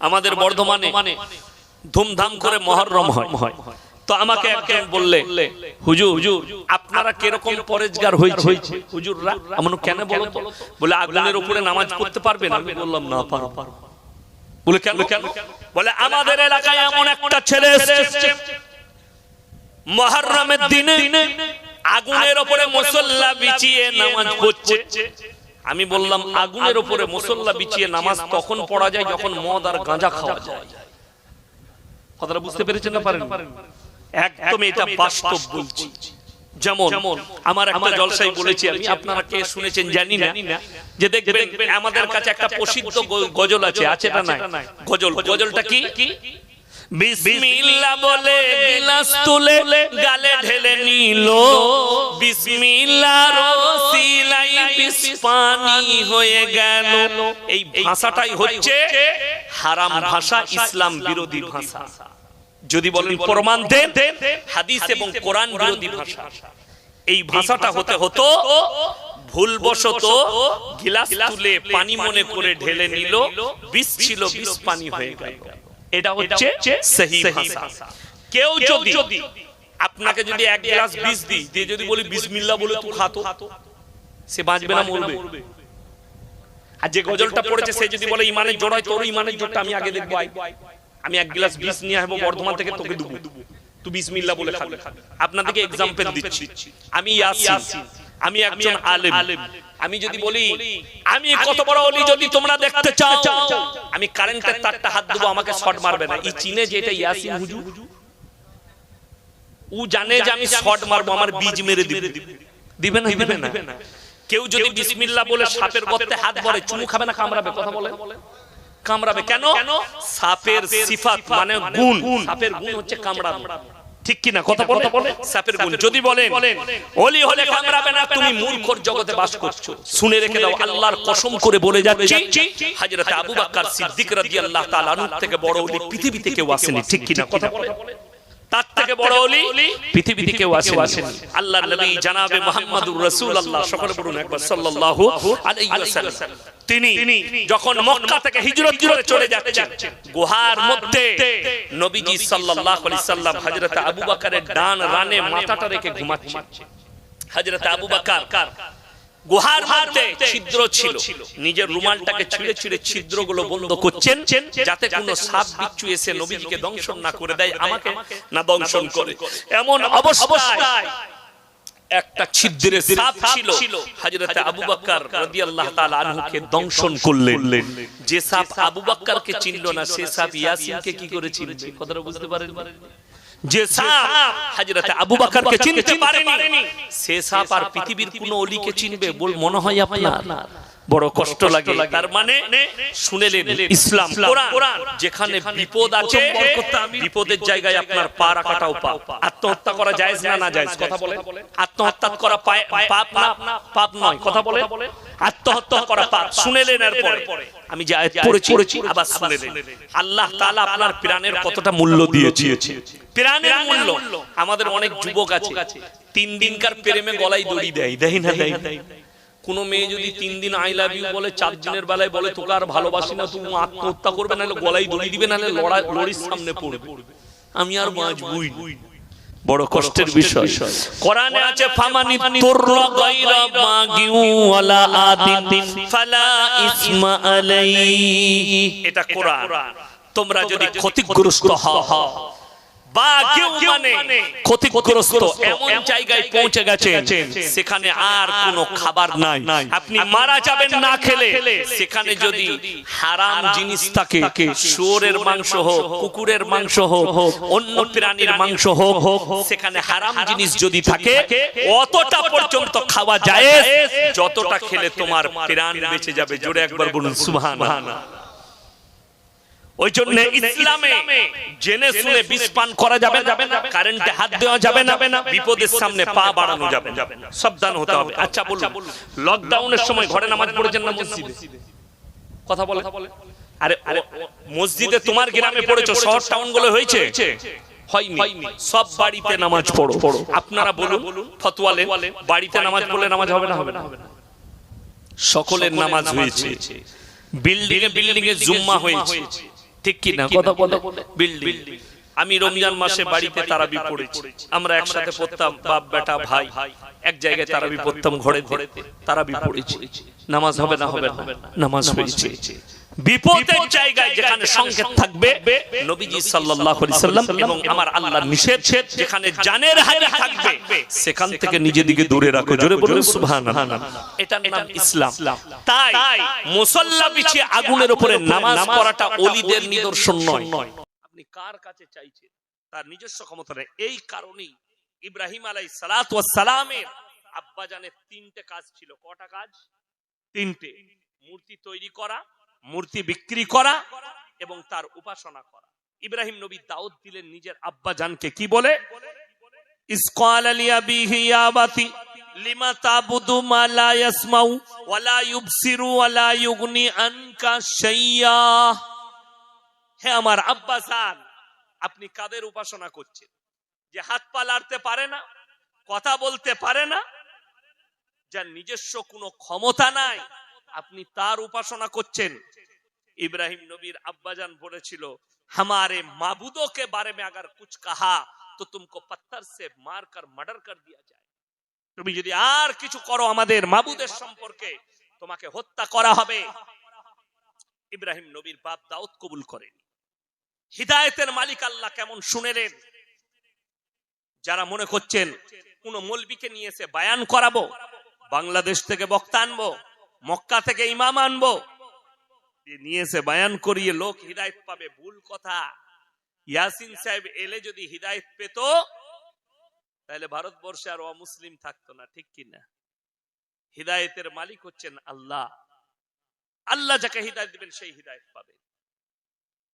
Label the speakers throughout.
Speaker 1: আমাদের বর্ধমানে ধুমধাম করে মহরম হয়। তো আমাকে একজন বললে হুজুর হুজুর আপনারা কীরকম পরেজগার হয়েছে? হুজুররা এমন কেন বলো তো? বলে আগুনের উপরে নামাজ পড়তে পারবেন? আমি বললাম না পারব। বলে কেন? কেন? বলে আমাদের এলাকায় এমন একটা ছেলে এসেছে। মহরমের দিনে আগুনের উপরে মুসল্লা বিছিয়ে নামাজ পড়ছে। আমি বললাম আগুনের উপরে মুসল্লা বিছিয়ে নামাজ তখন পড়া যায় যখন মদ আর গাঁজা খাওয়া যায়। কথাটা বুঝতে পেরেছেন না পারেন? একদম এটা বাস্তব বলছি। যেমন আমার একটা জলসাই বলেছি আমি আপনারা কে শুনেছেন জানি না। যে দেখবেন আমাদের কাছে একটা প্রসিদ্ধ গজল আছে আছে না গজল গজলটা কি? বিসমিল্লাহ বলে গিলাস তুলে গালে ঢেলে নিল। বিসমিল্লাহ রসিলাই বিষ পানি হয়ে গেল। এই ভাষাটাই হচ্ছে হারাম ভাষা ইসলাম বিরোধী ভাষা। যদি বলেন প্রমাণ দেন হাদিস এবং কোরআন বিরোধী ভাষা। এই ভাষাটা হতে হতো ভুলবশত গিলাস তুলে পানি মনে করে ঢেলে নিল বিষ ছিল বিষ পানি হয়ে গেল। এটা হচ্ছে সহি ভাষা। কেউ যদি আপনাকে যদি এক গ্লাস বিষ দিই দিয়ে যদি বলি বিসমিল্লাহ বলে তুই খাতো সে বাঁচবে না মরবে। আর যে গজলটা পড়েছে সে যদি বলে ইমানের জোড়ায় তোর ইমানের জোরটা আমি আগে দেখব আমি এক গ্লাস বিষ নিয়ে আসব বর্ধমান থেকে তোকে দেবো। তুই বিসমিল্লাহ বলে খাবে। আপনাদেরকে এক্সাম্পল দিচ্ছি। আমি ইয়াসিন। আমি একজন আলেম। আমি যদি বলি আমি কত বড় অলি যদি তোমরা দেখতে চাও? আমি কারেন্টের তারটা হাত দেবো আমাকে শর্ট মারবে না। এই চিনে যে এটা ইয়াসিন হুজুর ও জানে যে আমি শর্ট মারবো আমার বীজ মেরে দিবে। দিবে। না দিবে না। কেউ যদি বিসমিল্লাহ বলে সাপের গর্তে হাত ভরে চুমু খাবে না কামড়াবে কথা বলে? কামড়াবে কেন? সাপের সিফাত মানে গুণ। সাপের গুণ হচ্ছে কামড়ানো। ঠিক কি না কথা বলে সাপের গুণ। যদি বলেন ওলি হলে কামড়াবে না তুমি মূর্খর জগতে বাস করছ। শুনে রেখে দাও আল্লাহর কসম করে বলে যাচ্ছি। হযরত আবু বকর সিদ্দিক রাদিয়াল্লাহু তাআলা থেকে বড় ওলি পৃথিবীতে কেউ আসেনি। ঠিক কি না কথা বলে তার থেকে বড় ওলি পৃথিবীতে কেউ আসেনি আল্লাহর নবী জানাবে মুহাম্মাদুর রাসূলুল্লাহ সকলে বলুন একবার সাল্লাল্লাহু আলাইহি ওয়াসাল্লাম। তিনি যখন মক্কা থেকে হিজরত করে চলে যাচ্ছেন গুহার মধ্যে নবীজি সাল্লাল্লাহু আলাইহি সাল্লাম হযরত আবু বকরের ডান রানে মাথাটা রেখে ঘুমাচ্ছেন। হযরত আবু বকর গুহার মধ্যে ছিদ্র ছিল। নিজের রুমালটাকে ছিঁড়ে ছিঁড়ে ছিদ্রগুলো বন্ধ করছেন যাতে কোনো সাপ বিচ্ছু এসে নবীজিকে দংশন না করে দেয় আমাকে না দংশন করে। এমন অবস্থায় একটা ছিদ্রে সাপ ছিল। হযরত আবু বকর রাদিয়াল্লাহু তাআলা আনহুকে দংশন করলেন। যে সাপ আবু বকরকে চিনল না সে সাপ ইয়াসিনকে কি করে চিনবে কথাটা বুঝতে পারেন যে সাপ হযরত আবু বকরকে চিনতে পারেনি। সে সাপ আর পৃথিবীর কোন অলিকে চিনবে বল মনে হয় আপনার। বড় কষ্ট লাগে। তার মানে শুনেলেন ইসলাম কোরআন। যেখানে বিপদ আছে বিপদের জায়গায় আপনার পা রাখাটাও পাপ আত্মহত্যা করা জায়েজ না না জায়েজ কথা বলে আত্মহত্যা করা পাপ না পাপ নয় কথা বলে আত্মহত্যা করা পাপ। শুনেলেন এরপরে। আমি যে আয়াত পড়েছি আবার শুনেলেন আল্লাহ তাআলা আপনার প্রাণের কতটা মূল্য দিয়েছে। প্রাণের মূল্য। আমাদের অনেক যুবক আছে। তিন দিনকার প্রেমে গলায় দড়ি দেয়। দেয় না দেয় না। কোন মেয়ে যদি তিন দিন আই লাভ ইউ বলে চার দিনের বেলায় বলে তোকে আর ভালোবাসি না তুমি আত্মহত্যা করবে নাহলে গলায় দড়ি দিবে নাহলে লড়াই লড়ির সামনে পড়বে। আমি আর বাঁচবই বড় কষ্টের বিষয়। কোরআনে আছে ফামানি তুররা গায়রা বাগিউ ওয়ালা আদিন ফালা ইসমা আলাই এটা কোরআন। তোমরা যদি ক্ষতিগ্রস্ত হও বা কেউ মানে ক্ষতিগ্রস্ত এমন জায়গায় পৌঁছে গেছেন সেখানে আর কোনো খাবার নাই। আপনি মারা যাবেন না খেলে সেখানে যদি হারাম জিনিস থাকে শুয়োরের মাংস হোক কুকুরের মাংস হোক অন্য প্রাণীর মাংস হোক সেখানে হারাম জিনিস যদি থাকে অতটা পর্যন্ত খাওয়া যায় যতটা খেলে তোমার প্রাণ বেঁচে যাবে। জোরে একবার বলুন সুবহানাল্লাহ। ওই জন্য ইসলামে জেনে শুনে বিষ পান করা যাবে না কারেন্টে হাত দেওয়া যাবে না বিপদের সামনে পা বাড়ানো যাবে না। সাবধান হতে হবে। আচ্ছা বলুন। লকডাউনের সময় ঘরে নামাজ পড়েছেন না মসজিদে? কথা বলে। আরে মসজিদে তোমার গ্রামে পড়েছো শহর টাউনগুলো হয়েছে? হয়নি সব বাড়িতে নামাজ পড়ো আপনারা বলুন ফতোয়া লেন বাড়িতে নামাজ পড়লে নামাজ হবে না হবে না সকলের নামাজ হয়েছে বিল্ডিং এ বিল্ডিং এ জুম্মা হয়েছে ঠিক কি না কথা বলে। বিল্ডিং আমি রমজান মাসে বাড়িতে তারাবি পড়েছি। আমরা একসাথে পড়তাম বাপ বেটা ভাই। এক জায়গায় তারাবি পড়তাম ঘরে ঘরে তারাবি পড়েছি। নামাজ হবে না হবে না নামাজ হয়েছে। বিপদের জায়গায় যেখানে সংকেত থাকবে নবীজি সাল্লাল্লাহু আলাইহি সাল্লাম এবং আমার আল্লাহর নিষেধ যেখানে জানের থাকবে সেখান থেকে নিজে দিকে দূরে রাখো জোরে বলুন সুবহানাল্লাহ। এটার নাম ইসলাম। তাই মুসল্লা বিছিয়ে আগুনের উপরে নামাজ পড়াটা ওলিদের নিদর্শন নয় আপনি কার কাছে চাইছেন? তার নিজস্ব ক্ষমতা নেই। এই কারণেই ইব্রাহিম আলাই সালাত সালামের আব্বাজানের তিনটে কাজ ছিল। কটা কাজ? তিনটে। মূর্তি তৈরি করা, মূর্তি বিক্রি করা এবং তার উপাসনা করা। ইব্রাহিম নবী দাউদ দিলেন নিজের আব্বাজানকে কি বলে? ইসকাল হে আমার আব্বা সান আপনি কাদের উপাসনা করছেন? যে হাত পা লাড়তে পারে না, কথা বলতে পারে না, যার নিজস্ব কোনো ক্ষমতা নাই, আপনি তার উপাসনা করছেন? ইব্রাহিম নবীর আব্বাজান বলেছিল, হামারে মাবুদো কে বারে মে আগার কুছ কাহা, তো তুমি পাত্তর সে মার কর, মার্ডার কর দিয়া যায়। তুমি যদি আর কিছু করো আমাদের মাবুদের সম্পর্কে, তোমাকে হত্যা করা হবে। ইব্রাহিম নবীর বাপ দাউদ কবুল করেনি। হিদায়তের মালিক আল্লাহ কেমন শুনেলেন? যারা মনে করছেন, কোন মলবিকে নিয়ে এসে বায়ান করাবো, বাংলাদেশ থেকে বক্তা আনব, মক্কা থেকে ইমাম আনব নিয়ে এসে বায়ান করিয়ে লোক হিদায়ত পাবে, ভুল কথা। ইয়াসিন সাহেব এলে যদি হিদায়ত পেত, তাহলে ভারতবর্ষে আর অমুসলিম থাকতো না, ঠিক কিনা হিদায়তের মালিক হচ্ছেন আল্লাহ। আল্লাহ যাকে হিদায়ত দিবেন, সেই হিদায়ত পাবে।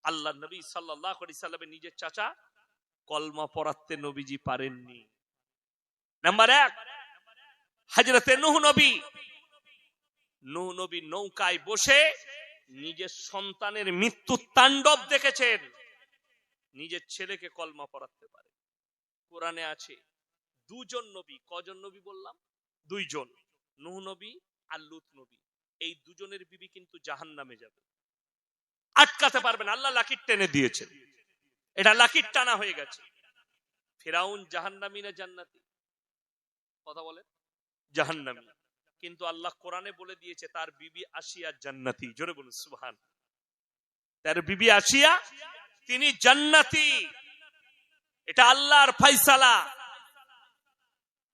Speaker 1: আল্লাহ নবী সাল্লাহ সাল্লামের নিজের চাচা কলমা পড়াতে নবীজি পারেননি। নাম্বার এক হাজরতে নুহ নবী। নুহ নবী নৌকায় বসে নিজের সন্তানের মৃত্যু তাণ্ডব দেখেছেন। নিজের ছেলেকে কলমা পড়াতে পারে। কোরআনে আছে, দুজন নবী, কজন নবী বললাম? দুইজন, নুহ নবী আর লুত নবী। এই দুজনের বিবি কিন্তু জাহান নামে যাবে। আটকাতে পারবেন আল্লাহ লাকির টেনে দিয়েছেন। এটা লাকির টানা হয়ে গেছে। ফেরাউন জাহান্নামী না জান্নাতি? কথা বলেন। জাহান্নামী। কিন্তু আল্লাহ কোরআনে বলে দিয়েছে, তার বিবি আসিয়া জান্নাতি। জোরে বলুন, সুবহান। তার বিবি আসিয়া তিনি জান্নাতি। এটা আল্লাহর ফাইসালা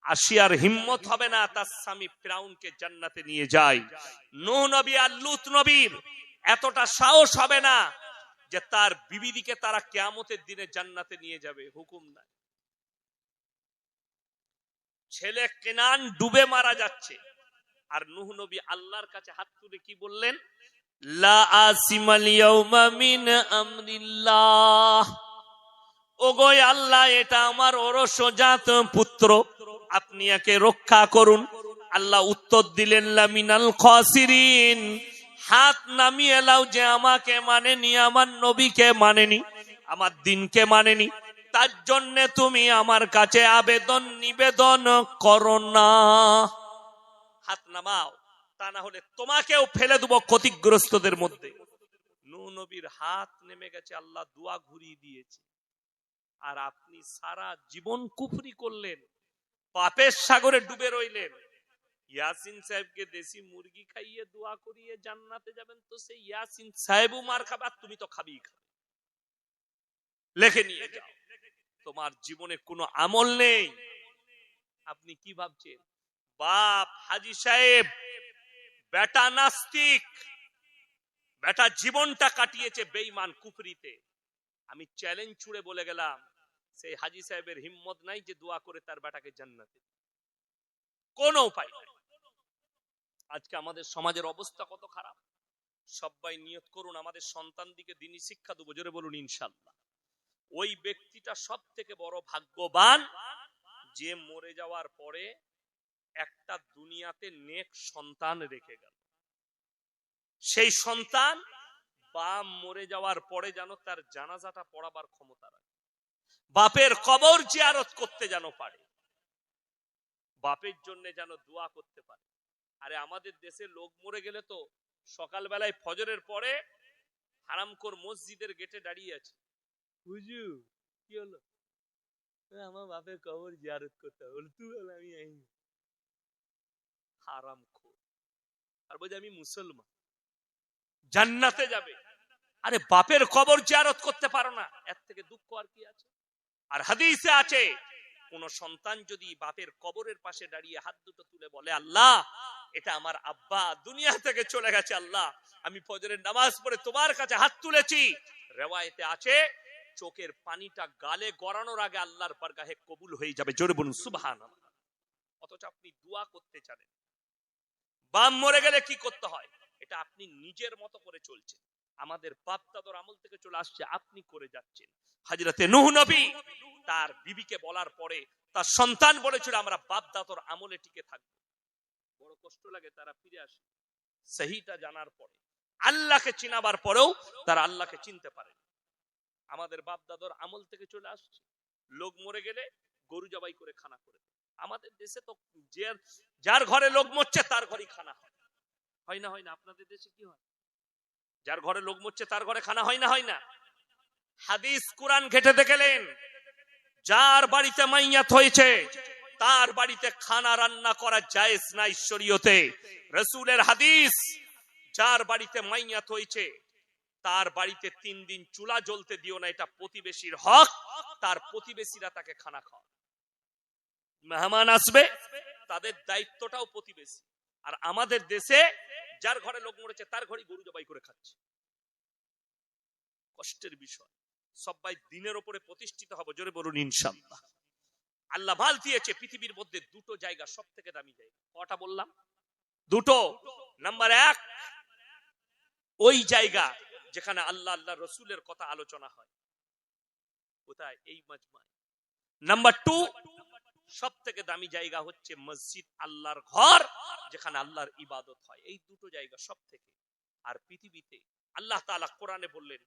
Speaker 1: আসিয়ার হিম্মত হবে না, তার স্বামী ফেরাউনকে জান্নাতে নিয়ে যায়। নবী আর লুত নবীর এতটা সাহস হবে না যে তার বিবিদিকে তারা কেয়ামতের দিনে জান্নাতে নিয়ে যাবে, হুকুম নাই। ছেলে কেনান ডুবে মারা যাচ্ছে। আর নুহ নবী আল্লাহর কাছে হাত তুলে কি বললেন? ওগো আল্লাহ, এটা আমার ওরসজাত পুত্র। আপনি একে রক্ষা করুন। আল্লাহ উত্তর দিলেন লামিনাল খাসিরিন। হাত নামিয়ে এলাও যে আমাকে মানেনি, আমার নবীকে মানেনি, আমার দিনকে মানেনি। তার জন্য তুমি আমার কাছে আবেদন, নিবেদন করো না। হাত নামাও, তা না হলে তোমাকেও ফেলে দেবো ক্ষতিগ্রস্তদের মধ্যে। নবীর হাত নেমে গেছে, আল্লাহ দোয়া ঘুরিয়ে দিয়েছে। আর আপনি সারা জীবন কুফরি করলেন, পাপের সাগরে ডুবে রইলেন। ইয়াসিন সাহেবকে দেশি মুরগি খাইয়ে দোয়া করিয়ে জান্নাতে যাবেন, তো সেই ইয়াসিন মার খাবে আর তুমি তো খাবি খাবে। লেখে নিয়ে যাও। তোমার জীবনে কোনো আমল নেই। আপনি কি ভাবছেন? বাপ হাজি সাহেব, বেটা নাস্তিক, বেটা জীবনটা কাটিয়েছে বেইমান কুফরিতে। আমি চ্যালেঞ্জ ছুড়ে বলে গেলাম, সেই হাজি সাহেবের হিম্মত নাই যে দোয়া করে তার বেটাকে জান্নাতে। কোন উপায় নাই। আজকে আমাদের সমাজের অবস্থা কত খারাপ। সবাই নিয়ত করুন, আমাদের সন্তান দিকে দিনই শিক্ষা দেবো, জোরে বলুন, ইনশাল্লাহ। ওই ব্যক্তিটা সব থেকে বড় ভাগ্যবান যে মরে যাওয়ার পরে একটা দুনিয়াতে নেক সন্তান রেখে গেল। সেই সন্তান বা মরে যাওয়ার পরে যেন তার জানাজাটা পড়াবার ক্ষমতা রাখে। বাপের কবর জিয়ারত করতে যেন পারে। বাপের জন্য যেন দোয়া করতে পারে। আরে আমাদের দেশে লোক মরে গেলে তো সকালবেলায় ফজরের পরে হারামখোর মসজিদের গেটে দাঁড়িয়ে আছে। বুঝু কি হলো? আমার বাপের কবর জিয়ারত করতে হবে বলে, তুই বল আমি আইনি। হারামখোর। আর বলছে আমি মুসলমান। জান্নাতে যাবে। আরে বাপের কবর জিয়ারত করতে পারো না। এর থেকে দুঃখ আর কি আছে? আর হাদিসে আছে কোন সন্তান যদি বাপের কবরের পাশে দাঁড়িয়ে হাত দুটো তুলে বলে, আল্লাহ, এটা আমার আব্বা, দুনিয়া থেকে চলে গেছে আল্লাহ, আমি ফজরের নামাজ পড়ে তোমার কাছে হাত তুলেছি। রেওয়ায়েতে আছে, চোখের পানিটা গালে গড়ানোর আগে আল্লাহর বারগাহে কবুল হয়ে যাবে। জোরে বলুন সুবহান অথচ আপনি দোয়া করতে জানেন। বাম মরে গেলে কি করতে হয়? এটা আপনি নিজের মতো করে চলছেন। আমাদের বাপ দাদর আমল থেকে চলে আসছে, আপনি করে যাচ্ছেন। হাজরতে নুহ নবী তার বিবিকে বলার পরে তার সন্তান বলেছিল, আমরা বাপ দাদর আমলে টিকে থাকব। বড় কষ্ট লাগে তারা ফিরে আসে। সহিটা জানার পরে, আল্লাহকে চিনাবার পরেও তারা আল্লাহকে চিনতে পারে আমাদের বাপ দাদর আমল থেকে চলে আসছে। লোক মরে গেলে গরু জবাই করে খানা করে আমাদের দেশে তো যে যার ঘরে লোক মরছে, তার ঘরেই খানা হয়। হয় না হয় না? আপনাদের দেশে কি হয়? যার ঘরে লোক মরছে, তার ঘরে খানা হয় না হয় না। হাদিস কোরআন ঘেটে দেখলেন, যার বাড়িতে মাইয়াত হয়েছে, তার বাড়িতে খানা রান্না করা জায়েজ না ঈশ্বরীয়তে রসুলের হাদিস, যার বাড়িতে মাইয়াত হয়েছে, তার বাড়িতে তিন দিন চুলা জ্বলতে দিও না, এটা প্রতিবেশীর হক, তার প্রতিবেশীরা তাকে খানা খাওয়া মেহমান আসবে, তাদের দায়িত্বটাও প্রতিবেশী। আর আমাদের দেশে যার ঘরে লোক মরেছে, তার ঘরে গরু জবাই করে খাচ্ছে। কষ্টের বিষয়। সবাই দিনের ওপরে প্রতিষ্ঠিত হবে, জোরে বলুন ইনশাল্লাহ আল্লাহ ভালো দিয়েছে, পৃথিবীর মধ্যে দুটো জায়গা সব থেকে দামি জায়গা। কটা বললাম? দুটো। নাম্বার এক, ওই জায়গা যেখানে আল্লাহ আল্লাহ রসুলের কথা আলোচনা হয়। কোথায়? এই মজমায়। নাম্বার টু সব থেকে দামি জায়গা হচ্ছে মসজিদ, আল্লাহর ঘর, যেখানে আল্লাহর ইবাদত হয়। এই দুটো জায়গা সব থেকে আর পৃথিবীতে আল্লাহ তাআলা কোরআনে বললেন,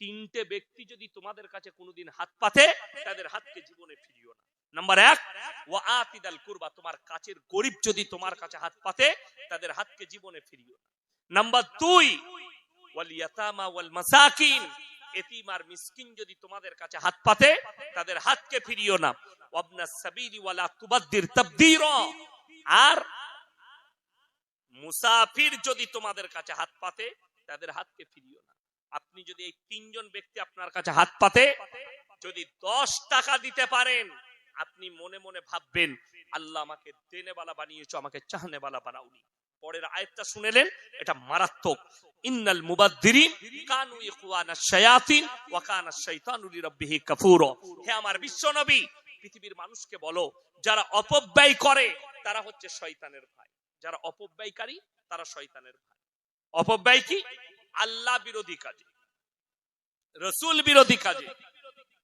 Speaker 1: তিনটে ব্যক্তি যদি তোমাদের কাছে কোনোদিন হাত পাতে, তাদের হাতকে জীবনে ফিরিও না। নাম্বার এক ও আতিদাল কুরবা, তোমার কাছের গরিব যদি তোমার কাছে হাত পাতে, তাদের হাতকে জীবনে ফিরিও না। নাম্বার দুই, ওয়াল ইয়াতামা ওয়াল মাসাকিন মিসকিন যদি তোমাদের কাছে হাত পাতে, তাদের হাতকে ফিরিও না। ওয়াবনা ওয়ালা তাবদীরা। আর মুসাফির যদি তোমাদের কাছে হাত পাতে, তাদের হাতকে ফিরিও না। আপনি যদি এই তিনজন ব্যক্তি আপনার কাছে হাত পাতে, যদি দশ টাকা দিতে পারেন, আপনি মনে মনে ভাববেন, আল্লাহ আমাকে দেনেওয়ালা বানিয়েছো, আমাকে চাহনেওয়ালা বানাওনি। পরের আয়াতটা শুনেলেন, এটা মারাত্মক। ইন্নাল কানু শায়াতিন ওয়া কানা শাইতানু লিরাব্বিহি হে আমার বিশ্ব নবী, পৃথিবীর মানুষকে বলো, যারা অপব্যয় করে, তারা হচ্ছে শয়তানের ভাই। যারা অপব্যয়কারী, তারা শয়তানের ভাই। অপব্যয় কি? আল্লাহ বিরোধী কাজে। রসুল বিরোধী কাজে।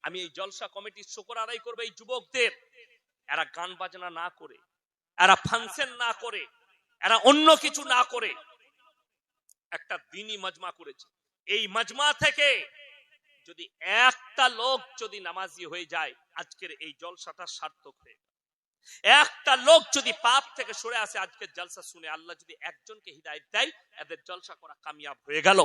Speaker 1: আমি এই জলসা কমিটির শুকর আদায় করব এই যুবকদের। এরা গান বাজনা না করে, এরা ফাংশন না করে এরা অন্য কিছু না করে একটা দিনই মজমা করেছে। এই মজমা থেকে যদি একটা লোক যদি নামাজি হয়ে যায়, আজকের এই জলসাটা সার্থক হয়ে একটা লোক যদি পাপ থেকে সরে আসে, আজকের জলসা শুনে আল্লাহ যদি একজনকে হৃদায়ত দেয়, এদের জলসা করা কামিয়াব হয়ে গেল।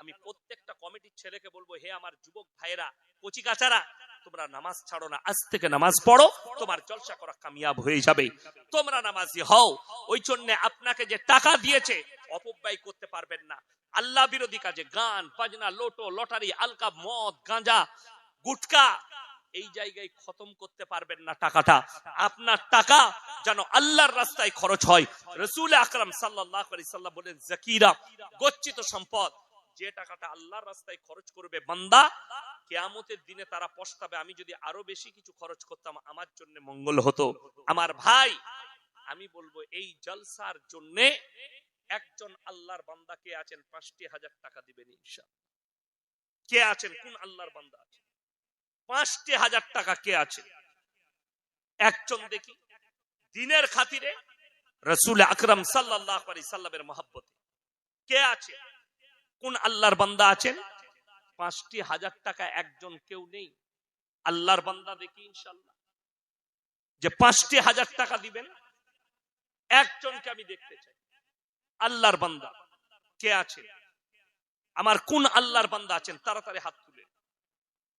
Speaker 1: আমি প্রত্যেকটা কমিটির ছেলেকে বলব, হে আমার যুবক ভাইয়েরা, কচি কাচারা তোমরা নামাজ ছাড়ো না, আজ থেকে নামাজ পড়ো, তোমার জলসা করা কামিয়াব হয়ে যাবে। তোমরা নামাজি হও, ওই জন্য আপনাকে যে টাকা দিয়েছে, অপব্যয় করতে পারবেন না। আল্লাহ বিরোধী কাজে গান, বাজনা, লোটো, লটারি আলকা মদ, গাঁজা, গুটকা, এই জায়গায় খতম করতে পারবেন না টাকাটা। আপনার টাকা যেন আল্লাহর রাস্তায় খরচ হয়। রসুল আকরাম সাল্লাহ সাল্লাম বলেন, জাকিরা, গচ্ছিত সম্পদ যে টাকাটা আল্লাহর রাস্তায় খরচ করবে বান্দা, কেয়ামতের দিনে তারা পস্তাবে। আমি যদি আরও বেশি কিছু খরচ করতাম, আমার জন্য মঙ্গল হতো। আমার ভাই, আমি বলব, এই জলসার জন্য একজন আল্লাহর বান্দা কে আছেন? পাঁচটি হাজার টাকা দিবেন ইনশাআল্লাহ। কে আছেন? কোন আল্লাহর বান্দা আছেন পাঁচটি হাজার টাকা কে আছে একজন দেখি, দিনের খাতিরে রসুল আকরম সাল্লাহ সাল্লামের মহাব্বতে। কে আছে কোন আল্লাহর বান্দা আছেন? পাঁচটি হাজার টাকা একজন কেউ নেই। আল্লাহর বান্দা দেখি ইনশাল্লাহ যে পাঁচটি হাজার টাকা দিবেন, একজনকে আমি দেখতে চাই। আল্লাহর বান্দা, কে আছে আমার কোন আল্লাহর বান্দা আছেন? তাড়াতাড়ি হাত তুলে।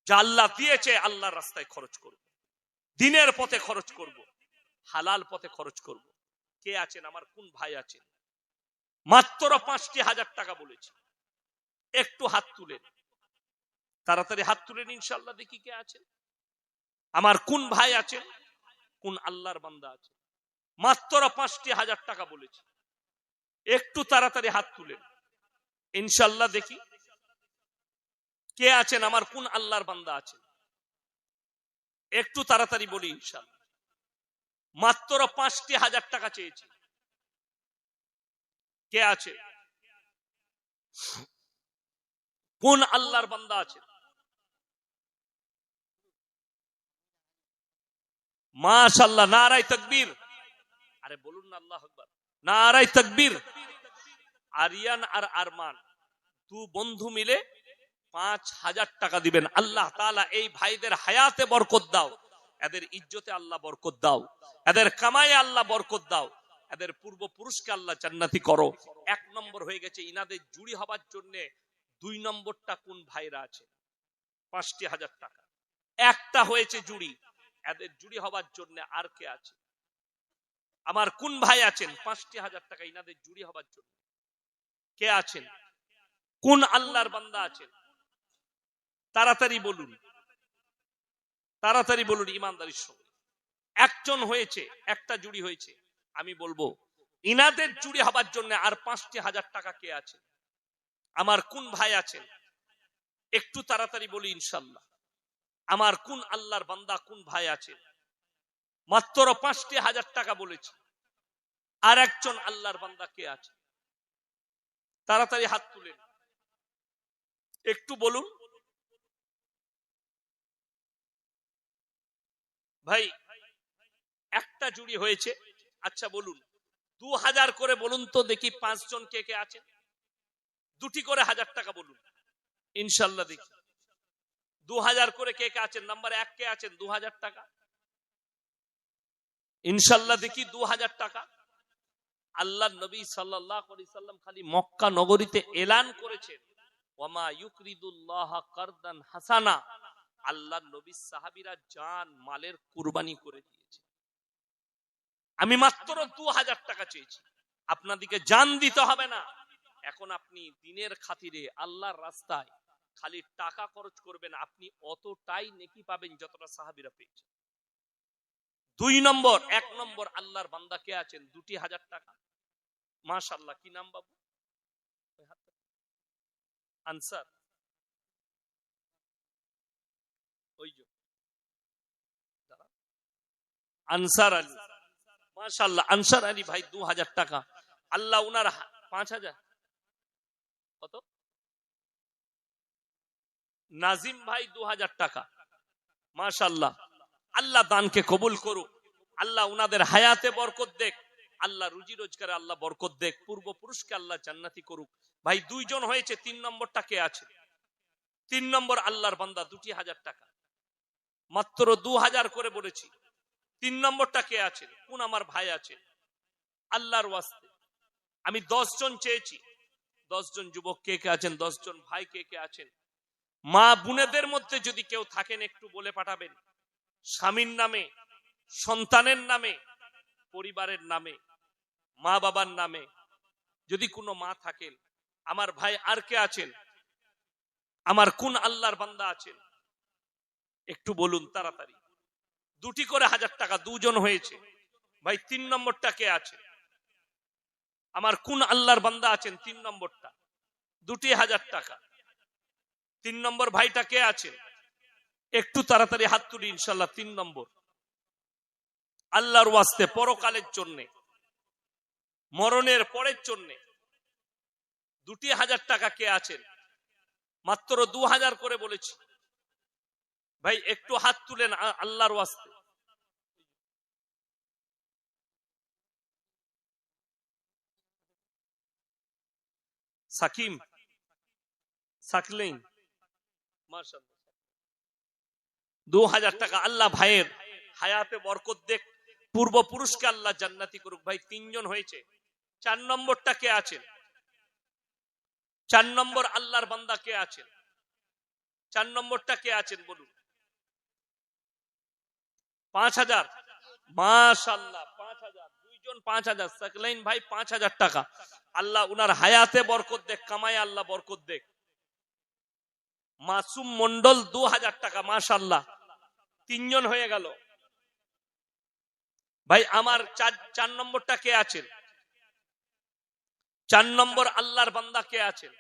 Speaker 1: যা আল্লাহ দিয়েছে, আল্লাহর রাস্তায় খরচ করব। দিনের পথে খরচ করব। হালাল পথে খরচ করব। কে আছেন? আমার কোন ভাই আছেন? মাত্র পাঁচটি হাজার টাকা বলেছি। একটু হাত তুলেন। তাড়াতাড়ি হাত তুলেন ইনশাল্লাহ দেখি কে আছেন। আমার কোন ভাই আছেন? কোন আল্লাহর বান্দা আছে মাত্র পাঁচটি হাজার টাকা বলেছি। একটু তাড়াতাড়ি হাত তুলেন। ইনশাল্লাহ দেখি কে আছেন, আমার কোন আল্লাহর বান্দা আছে একটু তাড়াতাড়ি বলি ইনশাল্লাহ মাত্র পাঁচটি হাজার টাকা চেয়েছি। কে আছে? কোন আল্লাহর বান্দা আছে? মাশাল্লাহ নারাই তকবীর। আরে বলুন না আল্লাহ আকবার। নারাই তকবীর। আরিয়ান আর আরমান, দু বন্ধু মিলে পাঁচ হাজার টাকা দিবেন। আল্লাহ তাআলা এই ভাইদের হায়াতে বরকত দাও। এদের ইজ্জতে আল্লাহ বরকত দাও। এদের কামায়ে আল্লাহ বরকত দাও। এদের পূর্বপুরুষকে আল্লাহ জান্নাতি করো। এক নম্বর হয়ে গেছে, ইনাদের জুড়ি হবার জন্য দুই নম্বরটা কোন ভাইরা আছে? পাঁচটি হাজার টাকা। একটা হয়েছে জুড়ি। এদের জুড়ি হবার জন্য আর কে আছে? আমার কোন ভাই আছেন? পাঁচটি হাজার টাকা ইনাদের জুড়ি হবার জন্য। কে আছেন? কোন আল্লাহর বান্দা আছেন? তাড়াতাড়ি বলুন। তাড়াতাড়ি বলুন ইমানদারির সঙ্গে। একজন হয়েছে, একটা জুড়ি হয়েছে। আমি বলব, ইনাদের জুড়ি হবার জন্য আর পাঁচটি হাজার টাকা কে আছে? আমার কোন ভাই আছেন? একটু তাড়াতাড়ি বলি ইনশাল্লাহ আমার কোন আল্লাহর বান্দা কোন ভাই আছে মাত্র পাঁচটি হাজার টাকা বলেছি। আর একজন আল্লাহর বান্দা কে আছে? তাড়াতাড়ি হাত তুলেন। একটু বলুন। ভাই, একটা জুড়ি হয়েছে। আচ্ছা বলুন। দু হাজার করে বলুন তো দেখি পাঁচজন কে কে আছেন? দুটি করে হাজার টাকা বলুন। ইনশাল্লাহ দেখি। দু হাজার করে কে কে আছেন? নাম্বার এক কে আছেন? দু হাজার টাকা। ইনশাল্লাহ দেখি দু হাজার টাকা। আল্লাহ নবী সাল্লাম খালি মক্কা নগরীতে এলান করেছেন। আপনাদিকে জান দিতে হবে না। এখন আপনি দিনের খাতিরে আল্লাহর রাস্তায় খালি টাকা খরচ করবেন, আপনি অতটাই নেকি পাবেন যতটা সাহাবিরা পেয়েছে দুই নম্বর, এক নম্বর আল্লাহর বান্দা কে আছেন? দুটি হাজার টাকা। মাশাল্লাহ কি নাম বাবু? আনসার। ওই যে। আনসার আলী। মাশাল্লাহ আনসার আলী ভাই, দু হাজার টাকা। আল্লাহ উনার পাঁচ হাজার। কত? নাজিম ভাই দু হাজার টাকা। মাশাল্লাহ আল্লাহ দানকে কবুল করুক। আল্লাহ উনাদের হায়াতে বরকত দেখ আল্লাহ রুজি রোজগারে আল্লাহ বরকত দেখ পূর্বপুরুষকে আল্লাহ জান্নাতি করুক। ভাই, দুইজন হয়েছে, তিন নম্বরটা কে আছে? তিন নম্বর আল্লাহর বান্দা, দুটি হাজার টাকা। মাত্র দু হাজার করে বলেছি। তিন নম্বরটা কে আছে? কোন আমার ভাই আছে। আল্লাহর ওয়াস্তে। আমি দশ জন চেয়েছি। দশ জন যুবক কে কে আছেন? দশ জন ভাই কে কে আছেন? মা বোনেদের মধ্যে যদি কেউ থাকেন, একটু বলে পাঠাবেন। স্বামীর নামে, সন্তানের নামে, পরিবারের নামে, মা বাবার নামে। যদি কোনো মা থাকেন, আমার ভাই আর কে আছেন? আমার কোন আল্লাহর বান্দা আছেন? একটু বলুন তাড়াতাড়ি। দুটি করে হাজার টাকা, দুজন হয়েছে। ভাই, তিন নম্বরটা কে আছে? আমার কোন আল্লাহর বান্দা আছেন? তিন নম্বরটা। দুটি হাজার টাকা। তিন নম্বর ভাইটা কে আছেন? একটু তাড়াতাড়ি হাত তুলি ইনশাল্লাহ তিন নম্বর। আল্লাহর ওয়াস্তে পরকালের জন্যে, মরণের পরের জন্যে, দুটি হাজার টাকা কে আছেন? মাত্র দু হাজার করে বলেছি। ভাই, একটু হাত তুলেন আল্লাহর ওয়াস্তে। সাকিম সাকলেন দু হাজার টাকা আল্লাহ ভাইয়ের হায়াতে বরকত দেখ। পূর্বপুরুষকে আল্লাহ জান্নাতি করুক। ভাই, তিনজন হয়েছে। চার নম্বরটা কে আছেন? চার নম্বর আল্লাহর বান্দা কে আছেন? চার নম্বরটা কে আছেন বলুন? পাঁচ হাজার মাশাল্লাহ পাঁচ হাজার দুইজন পাঁচ হাজার সাকলাইন ভাই পাঁচ হাজার টাকা। আল্লাহ উনার হায়াতে বরকত দেখ, কামায় আল্লাহ বরকত দেখ। মাসুম মন্ডল দু হাজার টাকা মাস আল্লাহ তিনজন হয়ে গেল। ভাই, আমার চার চার নম্বরটা কে আছেন চার নম্বর আল্লাহর বান্দা কে আছেন